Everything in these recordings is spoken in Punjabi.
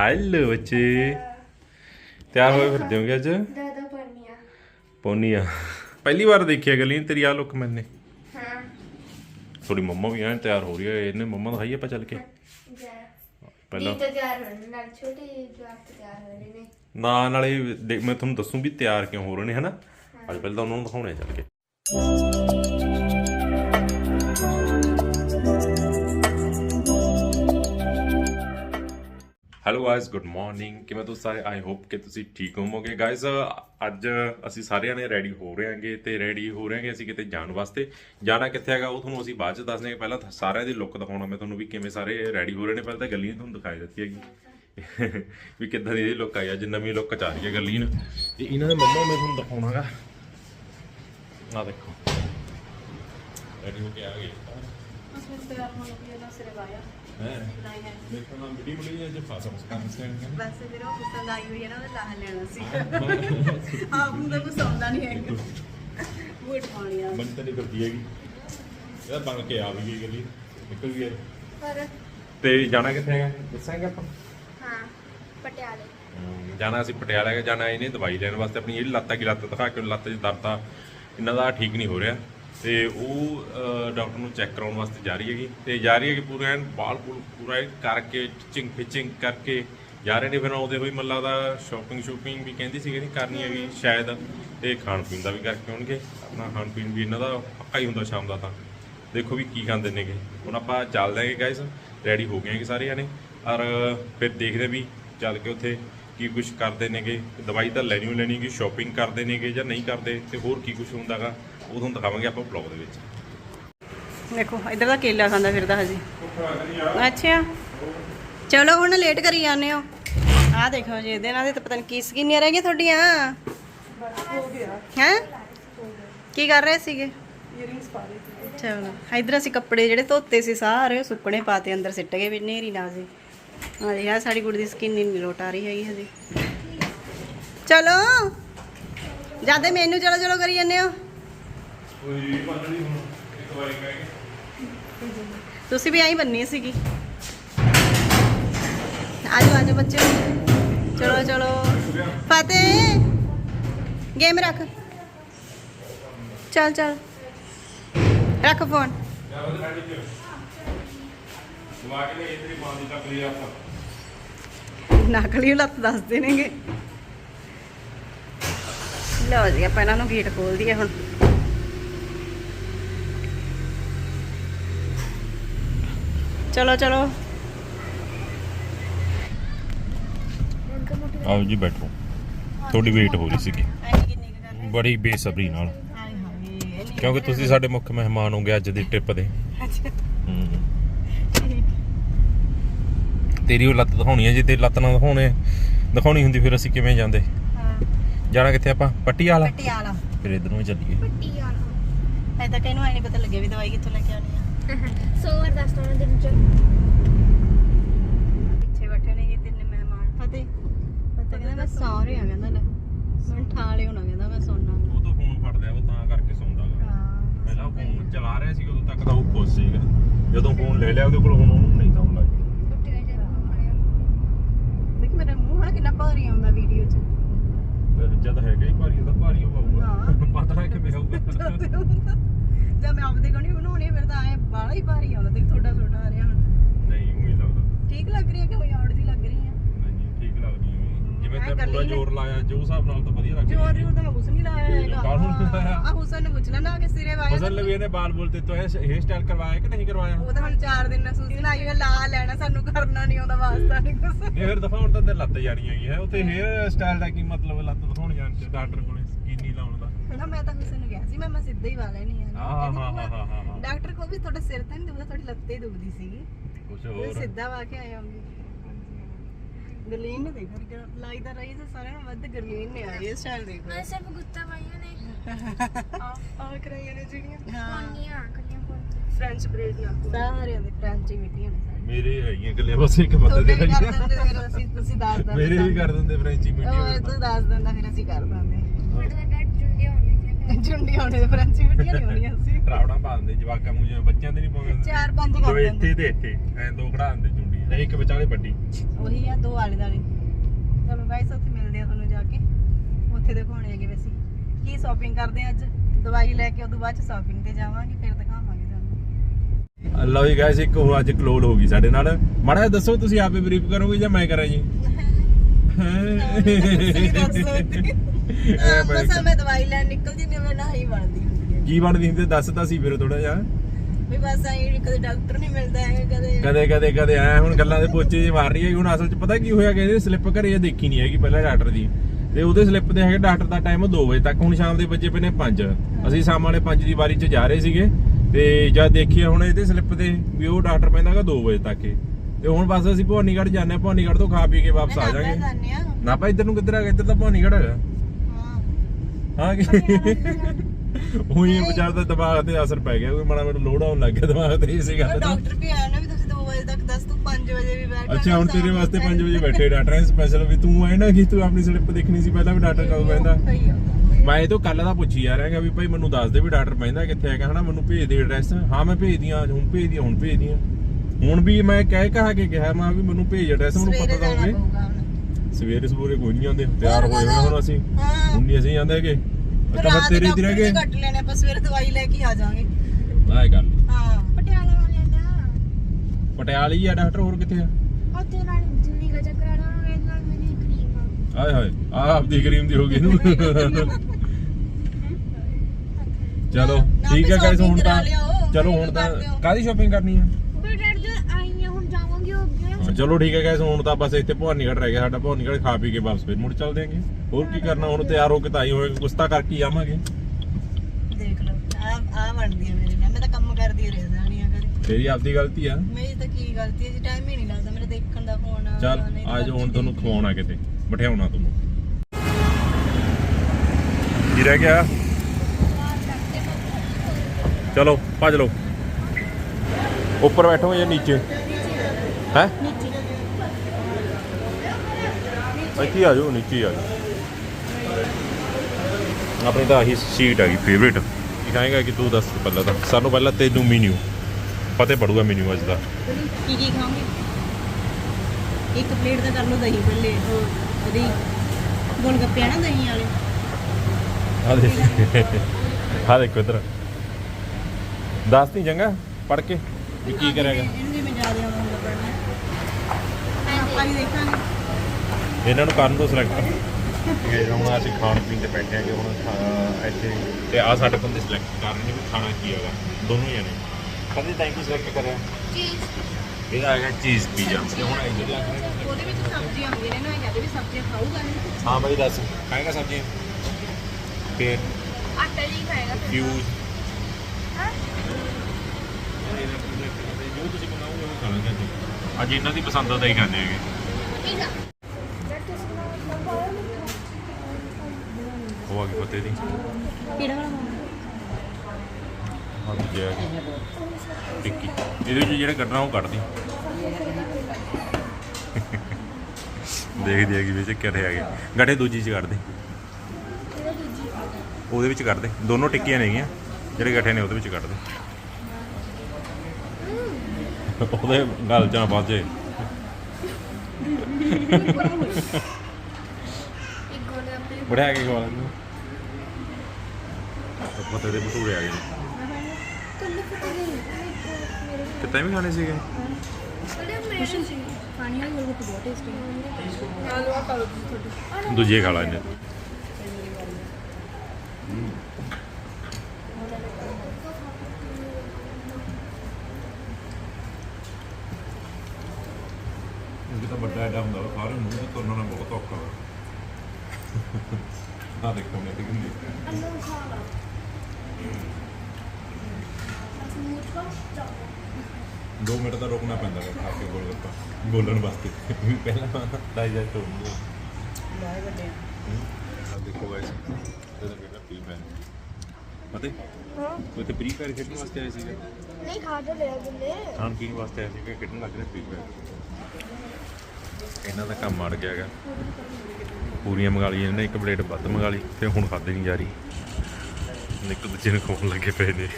ਹੈਲੋ ਬੱਚੇ। ਤਿਆਰ ਹੋਏ ਫਿਰਦੇ ਹੋਗੇ ਅੱਜ? ਦਾਦਾ ਪਰਨੀਆ। ਪੋਨੀਆ ਪਹਿਲੀ ਵਾਰ ਦੇਖਿਆ ਗਲੀ ਤੇਰੀ ਆ ਲੁੱਕ ਮੈਨੇ। ਹਾਂ। ਥੋੜੀ ਮੰਮਾ ਵੀ ਐਨ ਤਿਆਰ ਹੋ ਰਹੀ ਹੈ ਇਹਨੇ ਮੰਮਾ ਦਿਖਾਈ ਆਪਾਂ ਚੱਲ ਕੇ। ਪਹਿਲਾਂ ਤਾਂ ਤਿਆਰ ਹੋਣ ਨਾਲ ਛੋਟੇ ਜਵਾਕ ਤਿਆਰ ਹੋ ਰਹੇ ਨੇ। ਨਾ ਨਾਲੇ ਮੈਂ ਤੁਹਾਨੂੰ ਦੱਸੂ ਵੀ ਤਿਆਰ ਕਿਉਂ ਹੋ ਰਹੇ ਨੇ ਹਨਾ? ਅੱਜ ਪਹਿਲਾਂ ਤਾਂ ਉਹਨਾਂ ਨੂੰ ਦਿਖਾਉਣੇ ਚੱਲ ਕੇ। ਹੈਲੋ ਗਾਇਸ ਗੁੱਡ ਮਾਰਨਿੰਗ ਕਿਵੇਂ ਤੁਸੀਂ ਸਾਰੇ? ਆਈ ਹੋਪ ਕਿ ਤੁਸੀਂ ਠੀਕ ਹੋਵੋਗੇ। ਗਾਇਸ ਅੱਜ ਅਸੀਂ ਸਾਰਿਆਂ ਨੇ ਰੈਡੀ ਹੋ ਰਹੇ ਹਾਂਗੇ ਤੇ ਰੈਡੀ ਹੋ ਰਹੇ ਹਾਂਗੇ ਅਸੀਂ ਕਿਤੇ ਜਾਣ ਵਾਸਤੇ। ਜਾਣਾ ਕਿੱਥੇ ਹੈਗਾ ਉਹ ਤੁਹਾਨੂੰ ਅਸੀਂ ਬਾਅਦ ਚ ਦੱਸਦੇ ਹਾਂ। ਪਹਿਲਾਂ ਸਾਰਿਆਂ ਦੀ ਲੁੱਕ ਦਿਖਾਉਣਾ। ਮੈਂ ਤੁਹਾਨੂੰ ਵੀ ਕਿਵੇਂ ਸਾਰੇ ਰੈਡੀ ਹੋ ਰਹੇ ਨੇ। ਪਹਿਲਾਂ ਤਾਂ ਗੱਲੀਆਂ ਤੁਹਾਨੂੰ ਦਿਖਾਈ ਦਿੱਤੀ ਹੈਗੀ। ਵੀ ਕਿੱਦਾਂ ਦੀ ਇਹ ਲੁੱਕ ਆਈ। ਅੱਜ ਨਵੀਂ ਲੁੱਕ ਚ ਆ ਰਹੀ ਹੈ ਗੱਲੀਨ ਤੇ ਇਹਨਾਂ ਦੇ ਮੰਮਾ, ਮੈਂ ਤੁਹਾਨੂੰ ਦਿਖਾਉਣਾਗਾ। ਆ ਦੇਖੋ। ਰੈਡੀ ਹੋ ਕੇ ਆ ਗਏ। ਹੈ ਦੇਖੋ ਨਾ ਬੜੀ ਬੜੀ ਜੇ ਫਾਸਾ ਮੁਸਕਾਨ ਸਟੈਂਡ ਵੈਸੇ ਵੀਰੋ ਪਸੰਦ ਆਈ ਹੋਈ ਹੈ ਨਾ ਉਹਦਾ ਲਾਹ ਲੈਣਾ ਸੀ। ਆਪ ਨੂੰ ਤਾਂ ਪਸੰਦ ਨਹੀਂ ਹੈਗਾ। ਬੂਟ ਪਾਉਣੀ ਆ। ਬੰਦ ਤਾਂ ਨਹੀਂ ਕਰਦੀ ਹੈਗੀ। ਇਹਦਾ ਬਣ ਕੇ ਆ ਵੀ ਗਈ ਗੱਲੀ ਨਿਕਲ ਗਈ ਇਹ। ਪਰ ਤੇ ਜਾਣਾ ਕਿੱਥੇ ਹੈਗਾ? ਦੱਸਾਂਗੇ ਆਪਾਂ। ਹਾਂ ਪਟਿਆਲੇ। ਜਾਣਾ ਅਸੀਂ ਪਟਿਆਲਾ ਜਾਣਾ ਇਹਨੇ ਦਵਾਈ ਲੈਣ ਵਾਸਤੇ ਆਪਣੀ ਜਿਹੜੀ ਲੱਤ ਕੀ ਲੱਤ ਦਿਖਾ ਕੇ ਲੱਤ 'ਚ ਦਰਦ ਆ। ਇਹਨਾਂ ਦਾ ਠੀਕ ਨਹੀਂ ਹੋ ਰਿਹਾ। ਤੇ ਉਹ ਡਾਕਟਰ ਨੂੰ ਚੈੱਕ ਕਰਾਉਣ ਵਾਸਤੇ ਜਾ ਰਹੀ ਹੈਗੀ। ਤੇ ਜਾ ਰਹੀ ਹੈਗੀ ਪੂਰਾ ਐਨ ਬਾਲ ਪੂਰਾ ਕਰਕੇ ਚਿੰਗ ਫਿਚਿੰਗ ਕਰਕੇ ਜਾ ਰਹੇ ਨੇ। ਫਿਰ ਆਉਂਦੇ ਹੋਈ ਮੱਲਾ ਦਾ ਸ਼ਾਪਿੰਗ ਸ਼ੂਪਿੰਗ ਵੀ ਕਹਿੰਦੀ ਸੀ ਕਿ ਨਹੀਂ ਕਰਨੀ ਹੈਗੀ ਸ਼ਾਇਦ। ਤੇ ਖਾਣ ਪੀਣ ਦਾ ਵੀ ਕਰਕੇ ਆਉਣਗੇ। ਆਪਣਾ ਖਾਣ ਪੀਣ ਵੀ ਇਹਨਾਂ ਦਾ ਪੱਕਾ ਹੀ ਹੁੰਦਾ ਸ਼ਾਮ ਦਾ ਤਾਂ। ਦੇਖੋ ਵੀ ਕੀ ਖਾਂਦੇ ਨੇਗੇ। ਹੁਣ ਆਪਾਂ ਚੱਲਦੇ ਆਂਗੇ ਗਾਇਸ ਰੈਡੀ ਹੋ ਗਏ ਆਂਗੇ ਸਾਰੇ ਜਾਣੇ। ਔਰ ਫਿਰ ਦੇਖਦੇ ਵੀ ਚੱਲ ਕੇ ਉੱਥੇ ਕੀ ਕੁਝ ਕਰਦੇ ਨੇਗੇ? ਦਵਾਈ ਤਾਂ ਲੈਣੀ ਓ ਲੈਣੀ ਕਿ ਸ਼ਾਪਿੰਗ ਕਰਦੇ ਨੇਗੇ ਜਾਂ ਨਹੀਂ ਕਰਦੇ? ਤੇ ਹੋਰ ਕੀ ਕੁਝ ਹੁੰਦਾਗਾ? ਉਹ ਤੁਹਾਨੂੰ ਦਿਖਾਵਾਂਗੇ ਆਪਾਂ ਬਲੌਗ ਦੇ ਵਿੱਚ। ਦੇਖੋ, ਇਧਰ ਦਾ ਕੇਲਾ ਖਾਂਦਾ ਫਿਰਦਾ ਹਜੇ। ਅੱਛਾ। ਚਲੋ, ਹੁਣ ਲੇਟ ਕਰੀ ਜਾਂਦੇ ਹੋ। ਆਹ ਦੇਖੋ ਜੀ, ਇਹਦੇ ਨਾਲ ਦੇ ਪਤਾ ਨਹੀਂ ਕੀ ਸਕਿਨੀਆਂ ਰਹਿ ਗਈਆਂ ਤੁਹਾਡੀਆਂ। ਹੈ? ਕੀ ਕਰ ਰਹੇ ਸੀਗੇ? ਚਲੋ, ਇਧਰ ਅਸੀਂ ਕੱਪੜੇ ਜਿਹੜੇ ਧੋਤੇ ਸੀ, ਸਾਰੇ ਸੁੱਕਣੇ ਪਾਤੇ, ਅੰਦਰ ਸਿੱਟ ਗਏ ਵੀ ਨੇਰੀ ਨਾ ਸੀ ਆ ਦੇਖ ਸਾਡੀ ਕੁੜੀ ਦੀ ਸਕਿਨ ਨਹੀਂ ਲੋਟ ਆ ਰਹੀ ਹੈਗੀ ਹਜੇ। ਚਲੋ ਜ਼ਿਆਦਾ ਮੈਨੂੰ ਚਲੋ ਚਲੋ ਕਰੀ ਜਾਂਦੇ ਹੋ। ਤੁਸੀਂ ਵੀ ਐਂ ਬੰਨੀ ਸੀਗੀ। ਆਜੋ ਆਜੋ ਬੱਚੇ ਚਲੋ ਚਲੋ। ਫਤਿਹ ਗੇਮ ਰੱਖ। ਚੱਲ ਚੱਲ। ਰੱਖ ਫੋਨ ਨੇ ਤੱਕ ਲਈ ਆਪਾਂ ਨਕਲੀ ਲੱਤ ਦੱਸਦੇ ਨੇਗੇ ਲਓ ਜੀ ਆਪਾਂ ਇਹਨਾਂ ਨੂੰ ਗੇਟ ਖੋਲ ਦਈਏ ਹੁਣ। ਚਲੋ ਚਲੋ। ਆਓ ਜੀ ਬੈਠੋ। ਥੋੜੀ ਵੇਟ ਹੋ ਰਹੀ ਸੀਗੀ। ਬੜੀ ਬੇਸਬਰੀ ਨਾਲ। ਕਿਉਂਕਿ ਤੁਸੀਂ ਸਾਡੇ ਮੁੱਖ ਮਹਿਮਾਨ ਹੋਗੇ ਅੱਜ ਦੀ ਟ੍ਰਿਪ ਦੇ ਅੱਛਾ ਹਮ। ਠੀਕ ਤੇਰੀ ਉਹ ਲੱਤ ਦਿਖਾਉਣੀ ਹੈ ਜੇ ਤੇ ਲੱਤ ਨਾ ਦਿਖਾਉਣੇ ਦਿਖਾਉਣੀ ਹੁੰਦੀ ਫਿਰ ਅਸੀਂ ਕਿਵੇਂ ਜਾਂਦੇ? ਹਾਂ। ਜਾਣਾ ਕਿੱਥੇ ਆਪਾਂ? ਪੱਟੀ ਵਾਲਾ ਪਟਿਆਲਾ। ਫਿਰ ਇਧਰ ਨੂੰ ਚੱਲੀਏ। ਪਟਿਆਲਾ। ਐ ਤਾਂ ਕਿਹਨੂੰ ਐ ਨਹੀਂ ਪਤਾ ਲੱਗਿਆ ਵੀ ਦਵਾਈ ਕਿੱਥੋਂ ਲੈ ਕੇ ਆਣੀ ਆ। ਸੋਮਵਾਰ ਦੱਸ ਤੋਂ ਦਿਨ ਚ। ਪਿੱਛੇ ਬੈਠੇ ਨੇ ਇਹ ਤਿੰਨ ਮਹਿਮਾਨ। ਫਤਿਹ। ਫਤਿਹ ਕਹਿੰਦਾ ਮੈਂ ਸੌਂ ਰਿਹਾ ਕਹਿੰਦਾ ਲੈ। ਮੈਂ ਠਾਲੇ ਹੋਣਾ ਕਹਿੰਦਾ ਮੈਂ ਸੌਣਾ ਉਹ ਤਾਂ ਫੋਨ ਫੜ ਲਿਆ ਉਹ ਤਾਂ ਕਰਕੇ ਸੌਂਦਾ ਗਾ। ਹਾਂ ਪਹਿਲਾਂ ਉਹ ਫੋਨ ਚਲਾ ਰਿਹਾ ਸੀ ਉਦੋਂ ਤੱਕ ਤਾਂ ਉਹ ਖੁਸ਼ ਸੀਗਾ। ਜਦੋਂ ਫੋਨ ਲੈ ਲਿਆ ਉਹਦੇ ਕੋਲ ਹੁਣ ਉਹਨੂੰ ਨਹੀਂ ਤਾਂ ਲੱਗ ਟੁੱਟਿਆ ਜਾ ਰਿਹਾ ਦੇਖ ਮੇਰਾ ਮੂੰਹ ਹਣ ਕਿੰਨਾ ਭਾਰੀ 'ਚ ਜਦ ਹੈਗਾ ਹੀ ਭਾਰੀ ਉਹਦਾ ਭਾਰੀ ਹੋਊਗਾ। ਪਤਾ ਹੈ ਕਿਵੇਂ ਹੋਊਗਾ ਜਦ ਮੈਂ ਆਪਦੇ ਗਣੀ ਬਣਾਉਣੀ ਆ, ਫਿਰ ਤਾਂ ਐ ਬਾਲਾ ਹੀ ਭਾਰੀ ਆਉਂਦਾ ਦੇਖ ਤੁਹਾਡਾ ਛੋਟਾ ਆ ਰਿਹਾ ਹੁਣ। ਨਹੀਂ ਉਹੀ ਲੱਗਦਾ। ਠੀਕ ਲੱਗ ਰਹੀ ਹੈ ਕਿ ਕੋਈ ਔੜ ਦੀ ਲੱਗ ਰਹੀ ਹੈ? ਨਹੀਂ ਠੀਕ ਲੱਗਦੀ ਹੈ। ਜਿਵੇਂ ਤੇ ਪੂਰਾ। ਜ਼ੋਰ ਲਾਇਆ ਜੋ ਹਿਸਾਬ ਨਾਲ ਤਾਂ ਵਧੀਆ ਲੱਗਦੀ ਜੋਰ ਜੋਰ ਤਾਂ ਮੈਂ ਕੁਛ ਨਹੀਂ ਲਾਇਆ ਹੈਗਾ। ਕਾਹਨੂੰ ਲਾਇਆ? ਆ ਹੁਸਨ ਨੂੰ ਕਿ ਸਿਰੇ ਵਾਇਆ ਫਸਲ ਲਵੀਏ ਨੇ ਬਾਲ ਬੋਲਤੇ ਤੋਂ ਹੇਅਰ ਸਟਾਈਲ ਕਰਵਾਇਆ ਕਿ ਨਹੀਂ ਕਰਵਾਇਆ? ਉਹ ਤਾਂ ਹੁਣ 4 ਦਿਨ ਨਾਲ ਸੂਜ਼ਨ ਆਈ ਹੋਈ ਲਾ ਲੈਣਾ ਸਾਨੂੰ ਕਰਨਾ ਨਹੀਂ ਆਉਂਦਾ ਵਾਸਤਾ ਨਹੀਂ ਕੁਛ। ਨਹੀਂ ਫਿਰ ਦਿਖਾਉਣ ਤਾਂ ਤੇ ਲੱਤ ਜਾਣੀ ਹੈਗੀ ਹੈ ਉੱਥੇ ਹੇਅਰ ਸਟਾਈਲ ਦਾ ਕੀ ਮਤਲਬ ਲੱਤ ਦਿਖਾਉਣ ਜਾਣ ਚ ਡਾਕਟਰ ਕੋਲੇ ਸਕੀਨੀ ਲਾਉਣ ਦਾ? ਨਾ ਮੈਂ ਤਾਂ ਹੁਸਨ ਨੂੰ ਗਿਆ ਸੀ ਮੈਂ ਮੈਂ ਸਿੱਧਾ ਹੀ ਵਾ ਲੈਣੀ ਆ ਹਾਂ ਹਾਂ ਹਾਂ ਹਾਂ ਹਾਂ ਹਾਂ। ਡਾਕਟਰ ਕੋਲ ਵੀ ਤੁਹਾਡੇ ਸਿਰ ਤਾਂ ਨਹੀਂ ਦੁਖਦਾ ਤੁਹਾਡੀ ਲੱਤੇ ਹੀ ਦੁਖਦੀ ਸੀਗੀ ਕੁਝ ਮੈਂ ਹੋਰ। ਸਿੱਧਾ ਵਾ ਕੇ ਆਇਆ ਹਾਂ ਗਰਲੀਨ ਨੇ ਦੇਖ ਲਾਈ ਦਾ ਰਹੀ ਤੇ ਸਾਰਿਆਂ ਨੂੰ ਵੱਧ ਗਰਲੀਨ ਨੇ ਆਈ ਇਹ ਸਟਾਈਲ ਦੇਖੋ। ਮੈਂ ਸਿਰਫ ਗੁੱਤਾ ਪਾਈਆਂ ਨੇ ਆ ਆ ਕਰਾਈਆਂ ਨੇ ਜਿਹੜੀਆਂ। ਹਾਂ। ਕੋਨੀਆਂ ਕੱਲੀਆਂ ਕੋਨ ਫ੍ਰੈਂਚ ਬ੍ਰੇਡ ਨਾਲ। ਸਾਰਿਆਂ ਦੇ ਫ੍ਰੈਂਚ ਹੀ ਮਿੱਟੀਆਂ ਨੇ ਸਾਰੇ। ਮੇਰੇ ਹੈਗੀਆਂ ਗੱਲਾਂ ਬਸ ਇੱਕ ਬੰਦੇ ਤੁਹਾਡੇ ਦੇ ਵੀ ਕਰ ਦਿੰਦੇ ਫਿਰ ਅਸੀਂ ਤੁਸੀਂ ਦੱਸ ਦਿੰਦੇ ਮੇਰੇ ਵੀ ਕਰ ਦਿੰਦੇ ਫ੍ਰੈਂਚੀ ਉਹ ਮੀਡੀਅਮ ਤੂੰ ਦੱਸ ਦਿੰਦਾ ਫਿਰ ਅਸੀਂ ਕਰ ਦਿੰਦੇ। ਬਟ ਦਾ ਡੈਡ ਜੁੰਡੇ ਹੋਣੇ ਝੁੰਡੀ ਆਉਣੇ ਫ੍ਰੈਂਚ ਮਿੱਟੀਆਂ ਨਹੀਂ ਹੋਣੀਆਂ ਸੀ। ਰਾਵੜਾ ਪਾ ਦਿੰਦੇ ਜਵਾਕਾਂ ਨੂੰ ਜਿਵੇਂ ਬੱਚਿਆਂ ਦੇ ਨਹੀਂ ਪਾਉਂਦੇ ਚਾਰ ਪੰਜ ਕਰ ਦੋ ਦਿੰਦੇ। ਇੱਥੇ ਤੇ ਇੱਥੇ ਐ ਦੋ ਖੜਾ ਦਿੰਦੇ ਚੁੰਡੀਆਂ। ਤੇ ਇੱਕ ਵਿਚਾਲੇ ਵੱਡੀ। ਉਹੀ ਆ ਦੋ ਆਲੇ ਦਾਲੇ ਚਲੋ ਗਾਇਸ ਉੱਥੇ ਮਿਲਦੇ ਆ ਤੁਹਾਨੂੰ ਜਾ ਕੇ। ਉੱਥੇ ਦਿਖਾਉਣੇ ਹੈਗੇ ਵੈਸੇ। ਕੀ ਸ਼ਾਪਿੰਗ ਕਰਦੇ ਅੱਜ? ਦਵਾਈ ਲੈ ਕੇ ਉਦੋਂ ਬਾਅਦ ਚ ਸ਼ਾਪਿੰਗ ਤੇ ਜਾਵਾਂਗੇ ਫਿਰ ਦਿਖਾਵਾਂਗੇ ਤੁਹਾਨੂੰ। ਲਓ ਜੀ ਗਾਇਸ ਇੱਕ ਹੋਰ ਅੱਜ ਕਲੋਲ ਹੋ ਗਈ ਸਾਡੇ ਨਾਲ। ਮਾੜਾ ਜਿਹਾ ਦੱਸੋ ਤੁਸੀਂ ਆਪੇ ਬਰੀਫ ਕਰੋਗੇ ਜਾਂ ਮੈਂ ਕਰਾਂ ਜੀ? ਬਸ ਮੈਂ ਦਵਾਈ ਲੈਣ ਨਿਕਲ ਜੀ ਮੈਂ ਨਾ ਹੀ ਬਣਦੀ ਕੀ ਬਣਦੀ ਹੁੰਦੀ ਦੱਸ ਤਾਂ ਸੀ ਫਿਰ ਥੋੜਾ ਜਿਹਾ। ਵੀ ਬਸ ਆਈ ਕਦੇ ਡਾਕਟਰ ਨਹੀਂ ਮਿਲਦਾ ਹੈ ਕਦੇ ਕਦੇ ਕਦੇ ਕਦੇ ਐ ਹੁਣ ਗੱਲਾਂ ਦੇ ਪੋਚੇ ਜੇ ਮਾਰ ਰਹੀ ਹੈ ਹੁਣ ਅਸਲ 'ਚ ਪਤਾ ਕੀ ਹੋਇਆ ਕਿ ਇਹਦੇ ਸਲਿੱਪ ਘਰੇ ਇਹ ਦੇਖੀ ਨਹੀਂ ਹੈਗੀ ਪਹਿਲਾਂ ਡਾਕਟਰ ਦੀ। ਤੇ ਉਹਦੇ ਸਲਿੱਪ ਤੇ ਹੈਗੇ ਡਾਕਟਰ ਦਾ ਟਾਈਮ 2 ਵਜੇ ਤੱਕ ਹੁਣ ਸ਼ਾਮ ਦੇ ਵੱਜੇ ਪਏ ਨੇ 5 ਅਸੀਂ ਸ਼ਾਮ ਵਾਲੇ 5 ਦੀ ਵਾਰੀ 'ਚ ਜਾ ਰਹੇ ਸੀਗੇ ਤੇ ਜਦ ਦੇਖਿਆ ਹੁਣ ਇਹਦੇ ਸਲਿੱਪ ਤੇ ਵੀ ਉਹ ਡਾਕਟਰ ਪੈਂਦਾਗਾ 2 ਵਜੇ ਤੱਕ ਹੀ। ਤੇ ਹੁਣ ਬਸ ਅਸੀਂ ਭਵਾਨੀਗੜ੍ਹ ਜਾਂਦੇ ਆ ਭਵਾਨੀਗੜ੍ਹ ਤੋਂ ਖਾ ਪੀ ਕੇ ਵਾਪਸ ਆ ਜਾਾਂਗੇ ਨਾ ਭਾਈ ਇੱਧਰ ਨੂੰ ਕਿੱਧਰ ਆ ਗਿਆ? ਇੱਧਰ ਤਾਂ ਭਵਾਨੀਗੜ੍ਹ ਹੈਗਾ। ਹਾਂ। ਕਿ ਉਹੀ ਵਿਚਾਰ ਦਾ ਦਿਮਾਗ ਤੇ ਅਸਰ ਪੈ ਗਿਆ ਕੋਈ ਮਾੜਾ ਮੋਟਾ ਲੋਡ ਆਉਣ ਲੱਗ ਗਿਆ ਦਿਮਾਗ ਤੇ ਇਸੇ ਗੱਲ ਦਾ ਡਾਕਟਰ ਵੀ ਆਇਆ ਨਾ ਵੀ ਤੁਸੀਂ 2 ਵਜੇ ਤੱਕ ਦੱਸ ਤੂੰ 5 ਵਜੇ ਵੀ ਬੈਠ ਅੱਛਾ ਹੁਣ ਤੇਰੇ ਵਾਸਤੇ 5 ਵਜੇ ਬੈਠੇ ਡਾਕਟਰ ਨੇ ਸਪੈਸ਼ਲ ਵੀ ਤੂੰ ਆਏ ਨਾ ਕਿ ਤੂੰ ਆਪਣੀ ਸਲਿੱਪ ਦੇਖਣੀ ਸੀ ਪਹਿਲਾਂ ਵੀ ਡਾਕਟਰ ਕਦੋਂ ਬੈਂਦਾ ਮੈਂ ਇਹ ਤੋਂ ਕੱਲ ਦਾ ਪੁੱਛੀ ਜਾ ਰਿਹਾ ਵੀ ਭਾਈ ਮੈਨੂੰ ਦੱਸ ਦੇ ਵੀ ਡਾਕਟਰ ਬੈਂਦਾ ਕਿੱਥੇ ਹੈਗਾ ਹਨਾ ਮੈਨੂੰ ਭੇਜ ਦੇ ਐਡਰੈਸ ਹਾਂ ਮੈਂ ਭੇਜ ਦਿਆਂ ਹੁਣ ਭੇਜ ਦਿਆਂ ਹੁਣ ਭੇਜ ਦਿਆਂ ਹੁਣ ਵੀ ਮੈਂ ਕਹਿ ਕਹਾ ਕੇ ਕਿਹਾ ਮੈਂ ਵੀ ਮੈਨੂੰ ਭੇਜ ਐਡਰੈਸ ਮੈਨੂੰ ਪਤਾ ਤਾਂ ਹੋਵੇ। ਸਵੇਰੇ ਸਵੇਰੇ ਕੋਈ ਨਹੀਂ ਆਉਂਦੇ ਤਿਆਰ ਹੋਏ ਹੋਏ ਹੁਣ ਅਸੀਂ। ਹੁਣ ਨਹੀਂ ਅਸੀਂ ਜਾਂਦੇ ਹੈਗੇ। ਰਾਤ ਤੇਰੀ ਦੀ ਰਹਿ ਗਏ ਕੱਟ ਲੈਣੇ ਆਪਾਂ ਸਵੇਰੇ ਦਵਾਈ ਲੈ ਕੇ ਆ ਜਾਾਂਗੇ ਆਹ ਗੱਲ। ਹਾਂ। ਪਟਿਆਲੇ ਹੀ ਆ ਡਾਕਟਰ ਹੋਰ ਕਿੱਥੇ ਆ? ਉੱਥੇ ਨਾਲ ਦਾ ਚੱਕਰ ਆਣਾ ਉਹਦੇ ਨਾਲ ਮੇਰੀ ਕਰੀਮ ਆ। ਆਏ ਹਾਏ ਆਹ ਆਪਦੀ ਕਰੀਮ ਦੀ ਹੋ ਗਈ ਨੂੰ ਚਲੋ ਠੀਕ ਹੈ ਗਾਇਸ ਹੁਣ ਤਾਂ ਚਲੋ ਹੁਣ ਤਾਂ। ਕਾਦੀ ਸ਼ਾਪਿੰਗ ਕਰਨੀ ਆ? ਜੀ ਆਈ ਹੁਣ ਜਾਵਾਂਗੇ ਚਲੋ ਠੀਕ ਹੈ ਗਾਇਸ ਹੁਣ ਤਾਂ ਬਸ ਇੱਥੇ ਭਵਾਨੀਗੜ੍ਹ ਰਹਿ ਗਿਆ ਸਾਡਾ ਭਵਾਨੀਗੜ੍ਹ ਖਾ ਪੀ ਕੇ ਵਾਪਸ ਫਿਰ ਮੁੜ ਚੱਲਦੇ ਆਂਗੇ ਹੋਰ ਕੀ ਕਰਨਾ ਹੁਣ ਤਿਆਰ ਹੋ ਕੇ ਤਾਂ ਆਈ ਹੋਏ ਕੁਛ ਤਾਂ ਕਰਕੇ ਹੀ ਆਵਾਂਗੇ। ਦੇਖ ਲਓ ਆ ਆ ਬਣਦੀ ਹੈ ਮੇਰੇ ਨਾਲ ਮੈਂ ਤਾਂ ਕੰਮ ਕਰਦੀ ਰਹਿ ਜਾਣੀ ਤੇਰੀ ਆਪਦੀ ਗਲਤੀ ਆ। ਮੇਰੀ ਤਾਂ ਕੀ ਗਲਤੀ ਹੈ ਜੀ ਟਾਈਮ ਹੀ ਨਹੀਂ ਲੱਗਦਾ ਮੇਰੇ ਦੇਖਣ ਦਾ ਫੋਨ ਚੱਲ ਆ ਹੁਣ ਤੁਹਾਨੂੰ ਖਵਾਉਣਾ ਕਿਤੇ ਬਿਠਾਉਣਾ ਤੁਹਾਨੂੰ ਕੀ ਰਹਿ ਗਿਆ? ਚਲੋ ਭੱਜ ਲਓ। ਉੱਪਰ ਬੈਠੋ ਜਾਂ ਨੀਚੇ? ਹੈ? ਇੱਥੇ ਆ ਜਾਓ ਨੀਚੇ ਆ ਜਾਓ। ਆਪਣੀ ਤਾਂ ਆਹੀ ਸੀਟ ਹੈਗੀ ਫੇਵਰੇਟ ਕੀ ਕਹਾਂਗਾ ਕਿ ਤੂੰ ਦੱਸ ਪਹਿਲਾਂ ਤਾਂ। ਸਾਨੂੰ ਪਹਿਲਾਂ ਤੈਨੂੰ ਮੈਨੂ ਪਤਾ ਪੜੂਗਾ ਮੈਨੂ ਅੱਜ ਦਾ। ਕੀ ਕੀ ਖਾਓਗੇ? ਇੱਕ ਪਲੇਟ ਦਾ ਕਰ ਲਓ ਦਹੀਂ ਭੱਲੇ ਉਹ ਉਹਦੀ ਗੋਲ ਗੱਪੇ ਆ ਨਾ ਦਹੀਂ ਵਾਲੇ। ਆ ਦੇਖ। ਆ ਦੇਖੋ ਇਧਰ। ਦੱਸ ਨੀ ਚੰਗਾ ਪੜ ਕੇ ਵੀ ਕੀ ਕਰੇਗਾ ਇਹਨੂੰ ਵੀ ਮੈਂ ਜ਼ਿਆਦਾ ਆਉਂਦਾ ਪੜਨਾ ਆਪਾਂ ਵੀ ਦੇਖਾਂਗੇ। ਇਹਨਾਂ ਨੂੰ ਕਰਨ ਤੋਂ ਸਿਲੈਕਟ ਇਹ ਹੁਣ ਅਸੀਂ ਖਾਣ ਪੀਣ ਤੇ ਬੈਠੇ ਆਂਗੇ ਹੁਣ ਖਾ- ਇੱਥੇ ਤੇ ਆ ਸਾਡੇ ਬੰਦੇ ਸਿਲੈਕਟ ਕਰ ਰਹੇ ਨੇ ਵੀ ਖਾਣਾ ਕੀ ਹੈਗਾ। ਦੋਨੋਂ ਜਣੇ। ਕਹਿੰਦੇ ਥੈਂਕ ਯੂ ਸਿਲੈਕਟ ਕਰਿਆ? ਚੀਜ਼ ਇਹਦਾ ਹੈਗਾ ਚੀਜ਼ ਪੀਜ਼ਾ। ਤੇ ਹੁਣ ਇੱਧਰ ਲੱਗ ਰਹੇ ਨੇ ਉਹਦੇ ਵਿੱਚ ਸਬਜ਼ੀਆਂ ਹੁੰਦੀਆਂ ਨੇ ਨਾ ਇਹ ਕਹਿੰਦੇ ਵੀ ਸਬਜ਼ੀਆਂ ਖਾਊਗਾ ਨਹੀਂ। ਹਾਂ ਬਾਈ ਦੱਸ। ਖਾਏਗਾ ਸਬਜ਼ੀ? ਫਿਰ? ਆਟਾ ਜੀ ਖਾਏਗਾ ਫਿਰ। ਫਿਊਜ਼ ਜੋ ਤੁਸੀਂ ਬਣਾਓਗੇ ਉਹ ਖਾਣਾ ਚਾਹੀਦਾ ਅੱਜ ਇਹਨਾਂ ਦੀ ਪਸੰਦ ਦਾ ਹੀ ਖਾਣੇ ਹੈਗੇ। ਨਾ ਮੰਗਵਾਓ ਉਹ ਆ ਗਈ ਪੱਤੇ ਦੀ। ਕਿਹੜਾ ਵਾਲਾ? ਹਾਂ ਜੀ ਆ ਟਿੱਕੀ ਇਹਦੇ ਵਿੱਚ ਜਿਹੜਾ ਕੱਢਣਾ ਉਹ ਕੱਢ ਦੀ ਦੇਖਦੀ ਹੈਗੀ ਵਿੱਚ ਕਿਹੜੇ ਹੈਗੇ। ਗੜੇ ਦੂਜੀ ਚ ਕੱਢ ਦੇ ਉਹਦੇ ਵਿੱਚ ਕੱਢ ਦੇ ਦੋਨੋਂ ਟਿੱਕੀਆਂ ਨੇਗੀਆਂ ਜਿਹੜੇ ਗੱਠੇ ਨੇ ਉਹਦੇ ਵਿੱਚ ਕੱਢ ਦੇ ਉਹਦੇ ਗੱਲ ਜੇ। ਇੱਕ ਗੋਲੇ ਆਪਣੇ ਬੜਿਆ ਕੇ ਖਵਾ ਲੈਂਦੇ ਪੱਤੇ ਦੇ ਭਟੂਰੇ ਆ ਗਏ ਨੇ ਕੱਲੇ ਫਟੇ ਮੇਰੇ ਕਿਤੇ ਵੀ ਖਾਣੇ ਸੀਗੇ? ਪਾਣੀ ਵਾਲੀ ਗੋਲ ਬਹੁਤ ਟੇਸਟੀ ਨਾਲ ਉਹ ਕਰੋ ਤੁਹਾਡੇ ਦੂਜੇ ਖਾ ਲੈਣੇ ਇਹ ਤਾਂ ਵੱਡਾ ਐਡਾ ਹੁੰਦਾ ਵਾ, ਸਾਰੇ ਮੂੰਹ ਤੇ ਤੁਰਨਾ ਨਾਲ ਬਹੁਤ ਔਖਾ ਵਾ। ਆ ਦੇਖੋ ਮੈਂ ਤੇ ਕਿੰਨੀ ਅੰਦਰ ਖਾ ਲਾ ਦੋ ਮਿੰਟ ਤਾਂ ਰੋਕਣਾ ਪੈਂਦਾ ਹੈ ਖਾ ਕੇ ਗੋਲ ਗੱਪਾ ਬੋਲਣ ਵਾਸਤੇ। ਪਹਿਲਾਂ ਡਾਈਜੈਸਟ ਹੋ ਜਾਂਦਾ ਲੈ ਵੱਡੇ ਆ ਦੇਖੋ ਗਾਇਸ ਇਹਦਾ ਕਿਹੜਾ ਪੀ ਮੈਂ ਮਤੇ ਕੋਈ ਤੇ ਪ੍ਰੀ ਫਾਇਰ ਖੇਡਣ ਵਾਸਤੇ ਆਏ ਸੀਗੇ। ਨਹੀਂ ਖਾ ਤਾਂ ਲਿਆ ਜਿੰਨੇ ਖਾਣ ਪੀਣ ਵਾਸਤੇ ਆਏ ਸੀਗੇ ਖੇਡਣ ਲੱਗ ਰਹੇ ਪ੍ਰੀ ਫਾਇਰ ਇਹਨਾਂ ਦਾ ਕੰਮ ਮੜ ਗਿਆ ਹੈਗਾ। ਪੂਰੀਆਂ ਮੰਗਾ ਲਈਆਂ ਨੇ ਇੱਕ ਪਲੇਟ ਵੱਧ ਮੰਗਾ ਲਈ ਤੇ ਹੁਣ ਖਾਦੇ ਨਹੀਂ ਜਾ ਰਹੀ। ਨਿੱਕ ਦੂਜੇ ਖੋਣ ਲੱਗੇ ਪਏ ਨੇ।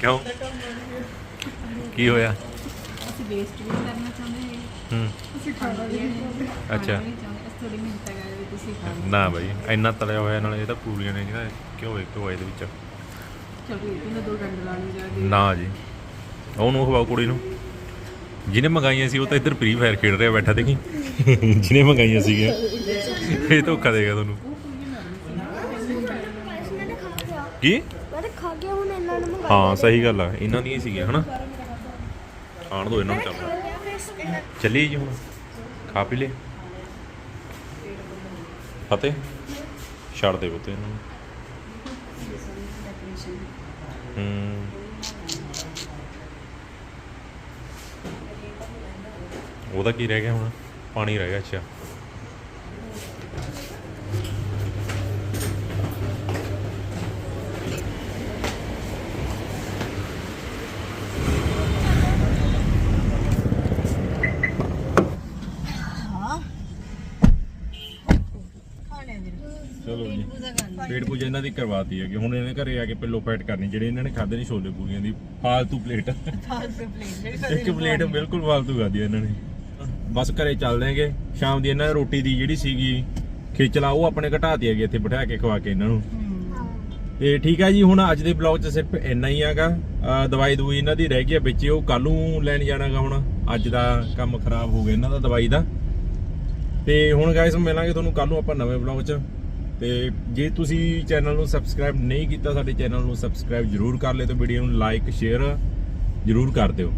ਕਿਉਂ? ਕੀ ਹੋਇਆ? ਅਸੀਂ ਵੇਸਟ ਵੀ ਕਰਨਾ ਚਾਹੁੰਦੇ ਹੂੰ। ਅਸੀਂ ਖਾਣਾ ਵੀ ਅੱਛਾ। ਥੋੜੀ ਮਿਹਨਤ ਕਰ ਵੀ ਤੁਸੀਂ ਨਾ ਬਾਈ ਇੰਨਾ ਤਲਿਆ ਹੋਇਆ ਨਾਲ ਇਹ ਤਾਂ ਪੂਰੀਆਂ ਨੇ ਜਿਹੜਾ ਘਿਓ ਹੈ ਘਿਓ ਹੈ ਇਹਦੇ ਵਿੱਚ। ਚਲੋ ਇਹਨਾਂ ਦੋ ਡੰਡ ਲਾਣੇ ਜਾ ਕੇ। ਨਾ ਜੀ। ਉਹਨੂੰ ਖਵਾਓ ਕੁੜੀ ਨੂੰ। ਜਿਹਨੇ ਮੰਗਾਈਆਂ ਸੀ ਉਹ ਤਾਂ ਇੱਧਰ ਫ੍ਰੀ ਫਾਇਰ ਖੇਡ ਰਿਹਾ ਬੈਠਾ ਦੇਖੀ। ਜਿਹਨੇ ਮੰਗਾਈਆਂ ਸੀਗੀਆਂ। ਇਹ ਧੋਖਾ ਦੇਗਾ ਤੁਹਾਨੂੰ। ਕੀ? ਗਿਆ ਹੁਣ ਮੰਗਾ ਹਾਂ, ਸਹੀ ਗੱਲ ਆ। ਇਹਨਾਂ ਦੀ ਹੀ ਸੀਗੀਆਂ, ਹਨਾ? ਖਾਣ ਦੋ ਇਹਨਾਂ ਨੂੰ ਚੱਲ। ਚੱਲੀ ਜੀ ਹੁਣ। ਖਾ ਪੀ ਲੈ ਫਤਿਹ। ਛੱਡ ਦੇ ਬੁੱਤੇ ਇਹਨਾਂ ਨੂੰ। ਹੂੰ। ਉਹਦਾ ਕੀ ਰਹਿ ਗਿਆ ਹੁਣ? ਪਾਣੀ ਰਹਿ ਗਿਆ, ਅੱਛਾ ਖਾਣੇ ਵੀਰ ਚਲੋ ਜੀ ਪੂਜਾ ਕਰਨੀ ਪੇਟ ਪੂਜਾ ਇਹਨਾਂ ਦੀ ਕਰਵਾਤੀ ਹੈ ਕਿ ਹੁਣ ਇਹਨੇ ਘਰੇ ਆ ਕੇ ਪਿੱਲੋ ਫੈਟ ਕਰਨੀ ਜਿਹੜੇ ਇਹਨਾਂ ਨੇ ਖਾਦੇ ਨਹੀਂ ਛੋਲੇ ਪੂਰੀਆਂ ਦੀ ਫਾਲਤੂ ਪਲੇਟ ਫਾਲਤੂ ਪਲੇਟ ਜਿਹੜੀ ਇੱਕ ਪਲੇਟ ਬਿਲਕੁਲ ਫਾਲਤੂ ਖਾਦੀ ਇਹਨਾਂ ਨੇ। ਬਸ ਘਰੇ ਚੱਲਦੇ ਆਂਗੇ ਸ਼ਾਮ ਦੀ ਇਹਨਾਂ ਨੇ ਰੋਟੀ ਦੀ ਜਿਹੜੀ ਸੀਗੀ ਖੇਚਲਾ ਉਹ ਆਪਣੇ ਘਟਾਤੀ ਹੈਗੀ ਇੱਥੇ ਬਿਠਾ ਕੇ ਖਵਾ ਕੇ ਇਹਨਾਂ ਨੂੰ। ਤੇ ਠੀਕ ਹੈ ਜੀ ਹੁਣ ਅੱਜ ਦੇ ਬਲੌਗ 'ਚ ਸਿਰਫ ਇੰਨਾ ਹੀ ਆਗਾ ਦਵਾਈ ਦਵਾਈ ਇਹਨਾਂ ਦੀ ਰਹਿ ਗਈ ਹੈ ਵਿੱਚ ਉਹ ਕੱਲ ਨੂੰ ਲੈਣ ਜਾਣਾਗਾ ਹੁਣ। ਅੱਜ ਦਾ ਕੰਮ ਖਰਾਬ ਹੋ ਗਿਆ ਇਹਨਾਂ ਦਾ ਦਵਾਈ ਦਾ। ਤੇ ਹੁਣ ਗਾਇਸ ਮਿਲਾਂਗੇ ਤੁਹਾਨੂੰ ਕੱਲ ਨੂੰ ਆਪਾਂ ਨਵੇਂ ਬਲੌਗ 'ਚ। ਤੇ ਜੇ ਤੁਸੀਂ ਚੈਨਲ ਨੂੰ ਸਬਸਕ੍ਰਾਈਬ ਨਹੀਂ ਕੀਤਾ ਸਾਡੇ ਚੈਨਲ ਨੂੰ ਸਬਸਕ੍ਰਾਈਬ ਜਰੂਰ ਕਰ ਲਿਓ ਤੇ ਵੀਡੀਓ ਨੂੰ ਲਾਈਕ ਸ਼ੇਅਰ ਜਰੂਰ ਕਰ ਦਿਓ।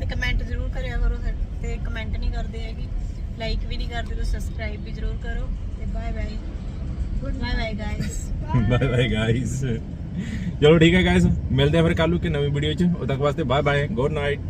ਤੇ ਕਮੈਂਟ ਜ਼ਰੂਰ ਕਰਿਆ ਕਰੋ ਤੇ ਕਮੈਂਟ ਨਹੀਂ ਕਰਦੇ ਹੈਗੇ ਲਾਈਕ ਵੀ ਨਹੀਂ ਕਰਦੇ ਤਾਂ ਸਬਸਕ੍ਰਾਈਬ ਵੀ ਜ਼ਰੂਰ ਕਰੋ ਤੇ bye bye bye bye guys bye bye guys ਚਲੋ ਠੀਕ ਹੈ ਗਾਇਸ ਮਿਲਦੇ ਆ ਫਿਰ ਕੱਲ ਨੂੰ ਕਿ ਨਵੀਂ ਵੀਡੀਓ 'ਚ। ਉਦੋਂ ਤੱਕ ਵਾਸਤੇ ਬਾਏ ਬਾਏ ਗੁੱਡ ਨਾਈਟ